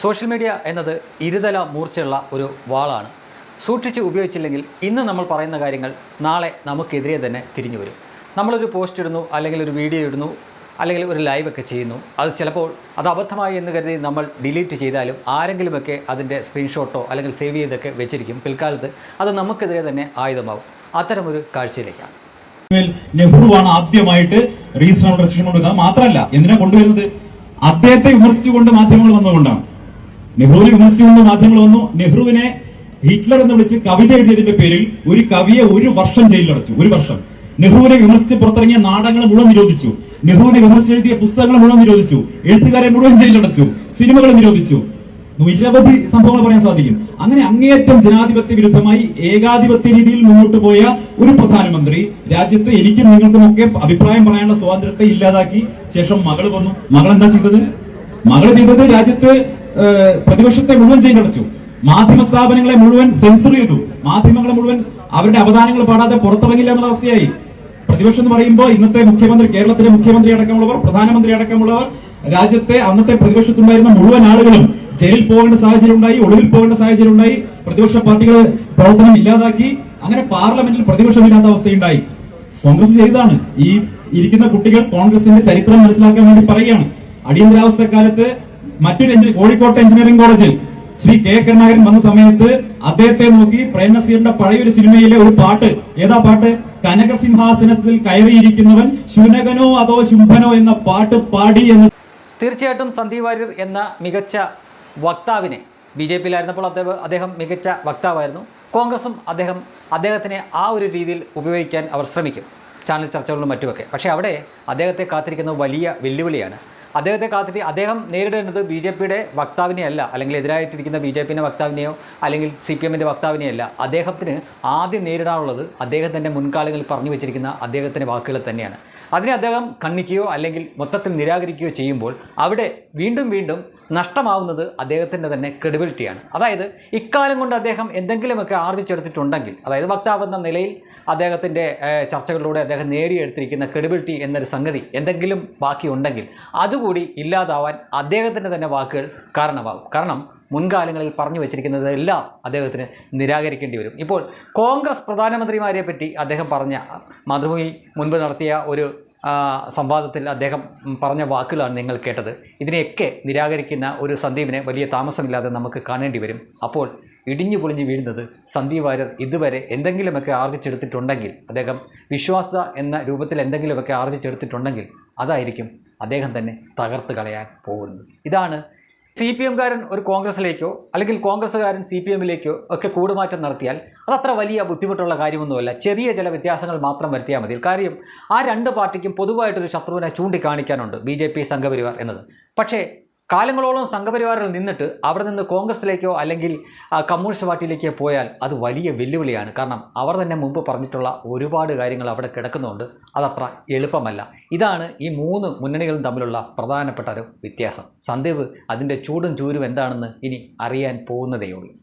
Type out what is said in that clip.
Social media എന്നത് ഇരുതല മൂർച്ചയുള്ള ഒരു വാളാണ്. സൂക്ഷിച്ച് ഉപയോഗിച്ചില്ലെങ്കിൽ ഇന്ന് നമ്മൾ പറയുന്ന കാര്യങ്ങൾ നാളെ നമുക്കെതിരെ തന്നെ തിരിഞ്ഞു വരും. നമ്മളൊരു പോസ്റ്റ് ഇടുന്നു അല്ലെങ്കിൽ ഒരു വീഡിയോ ഇടുന്നു അല്ലെങ്കിൽ ഒരു ലൈവൊക്കെ ചെയ്യുന്നു. അത് ചിലപ്പോൾ അത് അബദ്ധമായി എന്ന് കരുതി നമ്മൾ ഡിലീറ്റ് ചെയ്താലും ആരെങ്കിലുമൊക്കെ അതിന്റെ സ്ക്രീൻഷോട്ടോ അല്ലെങ്കിൽ സേവ് ചെയ്തൊക്കെ വെച്ചിരിക്കും. പിൽക്കാലത്ത് അത് നമുക്കെതിരെ തന്നെ ആയുധമാവും. അത്തരമൊരു കാഴ്ചയിലേക്കാണ്. നെഹ്റുവാണ് ആദ്യമായിട്ട് റീസണബിൾ റെസ്ട്രിക്ഷൻ കൊണ്ടുവന്നത്. മാത്രമല്ല എന്തിനാ കൊണ്ടുവരുന്നത്? അദ്ദേഹത്തെ വിമർശിച്ചുകൊണ്ട് മാധ്യമങ്ങൾ വന്നുകൊണ്ടാണ് നെഹ്റുവിനെ വിമർശിച്ചുകൊണ്ട് മാധ്യമങ്ങൾ വന്നു. നെഹ്റുവിനെ ഹിറ്റ്ലർ എന്ന് വിളിച്ച് കവിത എഴുതിയതിന്റെ പേരിൽ ഒരു കവിയെ ഒരു വർഷം ജയിലിലടച്ചു ഒരു വർഷം. നെഹ്റുവിനെ വിമർശിച്ച് പുറത്തിറങ്ങിയ നാടകങ്ങൾ മുഴുവൻ നിരോധിച്ചു. നെഹ്റുവിനെ വിമർശിച്ച് എഴുതിയ പുസ്തകങ്ങൾ മുഴുവൻ നിരോധിച്ചു. എഴുത്തുകാരെ മുഴുവൻ ജയിലിലടച്ചു സിനിമകൾ നിരോധിച്ചു. നിരവധി സംഭവങ്ങൾ പറയാൻ സാധിക്കും. അങ്ങനെ അങ്ങേയറ്റം ജനാധിപത്യ വിരുദ്ധമായി ഏകാധിപത്യ രീതിയിൽ മുന്നോട്ട് പോയ ഒരു പ്രധാനമന്ത്രി രാജ്യത്ത് എനിക്കും നിങ്ങൾക്കും ഒക്കെ അഭിപ്രായം പറയാനുള്ള സ്വാതന്ത്ര്യത്തെ ഇല്ലാതാക്കി ശേഷം മകൾ വന്നു. മകൾ എന്താ ചെയ്തത്? മകൾ ചെയ്തത് രാജ്യത്ത് പ്രതിപക്ഷത്തെ മുഴുവൻ ജയിലടച്ചു മാധ്യമ സ്ഥാപനങ്ങളെ മുഴുവൻ സെൻസർ ചെയ്തു. മാധ്യമങ്ങളെ മുഴുവൻ അവരുടെ അവധാനങ്ങൾ പാടാതെ പുറത്തിറങ്ങില്ല എന്നുള്ള അവസ്ഥയായി. പ്രതിപക്ഷം എന്ന് പറയുമ്പോൾ ഇന്നത്തെ മുഖ്യമന്ത്രി കേരളത്തിലെ മുഖ്യമന്ത്രി അടക്കമുള്ളവർ പ്രധാനമന്ത്രി അടക്കമുള്ളവർ രാജ്യത്തെ അന്നത്തെ പ്രതിപക്ഷത്തുണ്ടായിരുന്ന മുഴുവൻ ആളുകളും ജയിലിൽ പോകേണ്ട സാഹചര്യം ഉണ്ടായി ഒളിവിൽ പോകേണ്ട സാഹചര്യം ഉണ്ടായി പ്രതിപക്ഷ പാർട്ടികൾ പ്രവർത്തനം ഇല്ലാതാക്കി അങ്ങനെ പാർലമെന്റിൽ പ്രതിപക്ഷമില്ലാത്ത അവസ്ഥയുണ്ടായി. കോൺഗ്രസ് ചെയ്താണ്. ഈ ഇരിക്കുന്ന കുട്ടികൾ കോൺഗ്രസിന്റെ ചരിത്രം മനസ്സിലാക്കാൻ വേണ്ടി പറയുകയാണ്. അടിയന്തരാവസ്ഥ കാലത്ത് മറ്റൊരു കോഴിക്കോട്ടെ എഞ്ചിനീയറിംഗ് കോളേജിൽ ശ്രീ കെ കരുണാകരൻ വന്ന സമയത്ത് അദ്ദേഹത്തെ നോക്കി പ്രേം നസീറിന്റെ പഴയൊരു സിനിമയിലെ ഒരു പാട്ട്. ഏതാ പാട്ട്? കനകസിംഹാസനത്തിൽ കയറിയിരിക്കുന്നവൻ ശുനകനോ അതോ ശുംഭനോ എന്ന പാട്ട് പാടി എന്ന്. തീർച്ചയായിട്ടും സന്ദീപ് വാര്യർ എന്ന മികച്ച വക്താവിനെ ബി ജെ പിയിലായിരുന്നപ്പോൾ അദ്ദേഹം അദ്ദേഹം മികച്ച വക്താവായിരുന്നു. കോൺഗ്രസും അദ്ദേഹം അദ്ദേഹത്തിനെ ആ ഒരു രീതിയിൽ ഉപയോഗിക്കാൻ അവർ ശ്രമിക്കും. ചാനൽ ചർച്ചകളിലും മറ്റുമൊക്കെ. പക്ഷേ അവിടെ അദ്ദേഹത്തെ കാത്തിരിക്കുന്ന വലിയ വെല്ലുവിളിയാണ് അദ്ദേഹത്തെ കാത്തിട്ട് അദ്ദേഹം നേരിടേണ്ടത് ബി ജെ പിയുടെ വക്താവിനെയല്ല അല്ലെങ്കിൽ എതിരായിട്ടിരിക്കുന്ന ബി ജെ പിന്റെ വക്താവിനെയോ അല്ലെങ്കിൽ സി പി എമ്മിന്റെ വക്താവിനെയല്ല. അദ്ദേഹത്തിന് ആദ്യം നേരിടാനുള്ളത് അദ്ദേഹത്തിന്റെ മുൻകാലങ്ങളിൽ പറഞ്ഞു വെച്ചിരിക്കുന്ന അദ്ദേഹത്തിന്റെ വാക്കുകൾ തന്നെയാണ്. അതിനെ അദ്ദേഹം ഖണ്ഡിക്കുകയോ അല്ലെങ്കിൽ മൊത്തത്തിൽ നിരാകരിക്കുകയോ ചെയ്യുമ്പോൾ അവിടെ വീണ്ടും വീണ്ടും നഷ്ടമാവുന്നത് അദ്ദേഹത്തിന്റെ തന്നെ ക്രെഡിബിലിറ്റിയാണ് അതായത് ഇക്കാലം കൊണ്ട് അദ്ദേഹം എന്തെങ്കിലുമൊക്കെ ആർജിച്ചെടുത്തിട്ടുണ്ടെങ്കിൽ അതായത് വക്താവെന്ന നിലയിൽ അദ്ദേഹത്തിന്റെ ചർച്ചകളിലൂടെ അദ്ദേഹം നേടിയെടുത്തിരിക്കുന്ന ക്രെഡിബിലിറ്റി എന്നൊരു സംഗതി എന്തെങ്കിലും ബാക്കിയുണ്ടെങ്കിൽ അതുകൂടി ഇല്ലാതാവാൻ അദ്ദേഹത്തിന്റെ തന്നെ വാക്കുകൾ കാരണമാകും. കാരണം മുൻകാലങ്ങളിൽ പറഞ്ഞു വെച്ചിരിക്കുന്നത് എല്ലാം അദ്ദേഹത്തിന് നിരാകരിക്കേണ്ടി വരും. ഇപ്പോൾ കോൺഗ്രസ് പ്രധാനമന്ത്രിമാരെ പറ്റി അദ്ദേഹം പറഞ്ഞ മാതൃഭൂമി മുൻപ് നടത്തിയ ഒരു സംവാദത്തിൽ അദ്ദേഹം പറഞ്ഞ വാക്കുകളാണ് നിങ്ങൾ കേട്ടത്. ഇതിനെയൊക്കെ നിരാകരിക്കുന്ന ഒരു സന്ദീപിനെ വലിയ താമസമില്ലാതെ നമുക്ക് കാണേണ്ടി വരും. അപ്പോൾ ഇടിഞ്ഞു പൊളിഞ്ഞു വീഴുന്നത് സന്ദീപ് വാര്യർ ഇതുവരെ എന്തെങ്കിലുമൊക്കെ ആർജിച്ചെടുത്തിട്ടുണ്ടെങ്കിൽ അദ്ദേഹം വിശ്വാസത എന്ന രൂപത്തിൽ എന്തെങ്കിലുമൊക്കെ ആർജിച്ചെടുത്തിട്ടുണ്ടെങ്കിൽ അതായിരിക്കും അദ്ദേഹം തന്നെ തകർത്ത് കളയാൻ പോകുന്നത്. ഇതാണ് സി പി എംകാരൻ ഒരു കോൺഗ്രസിലേക്കോ അല്ലെങ്കിൽ കോൺഗ്രസ്സുകാരൻ സി പി എമ്മിലേക്കോ ഒക്കെ കൂടുമാറ്റം നടത്തിയാൽ അതത്ര വലിയ ബുദ്ധിമുട്ടുള്ള കാര്യമൊന്നുമല്ല. ചെറിയ ചില വ്യത്യാസങ്ങൾ മാത്രം വരുത്തിയാൽ മതി. കാര്യം ആ രണ്ട് പാർട്ടിക്കും പൊതുവായിട്ടൊരു ശത്രുവിനെ ചൂണ്ടിക്കാണിക്കാനുണ്ട് ബി ജെ പി സംഘപരിവാർ എന്നത്. പക്ഷേ കാലങ്ങളോളം സംഘപരിവാറിൽ നിന്നിട്ട് അവിടെ നിന്ന് കോൺഗ്രസിലേക്കോ അല്ലെങ്കിൽ കമ്മ്യൂണിസ്റ്റ് പാർട്ടിയിലേക്കോ പോയാൽ അത് വലിയ വെല്ലുവിളിയാണ്. കാരണം അവർ തന്നെ മുമ്പ് പറഞ്ഞിട്ടുള്ള ഒരുപാട് കാര്യങ്ങൾ അവിടെ കിടക്കുന്നുണ്ട്. അതത്ര എളുപ്പമല്ല. ഇതാണ് ഈ മൂന്ന് മുന്നണികളും തമ്മിലുള്ള പ്രധാനപ്പെട്ട ഒരു വ്യത്യാസം. സന്ദീപ് അതിന്റെ ചൂടും ചൂരും എന്താണെന്ന് ഇനി അറിയാൻ പോകുന്നതേയുള്ളൂ.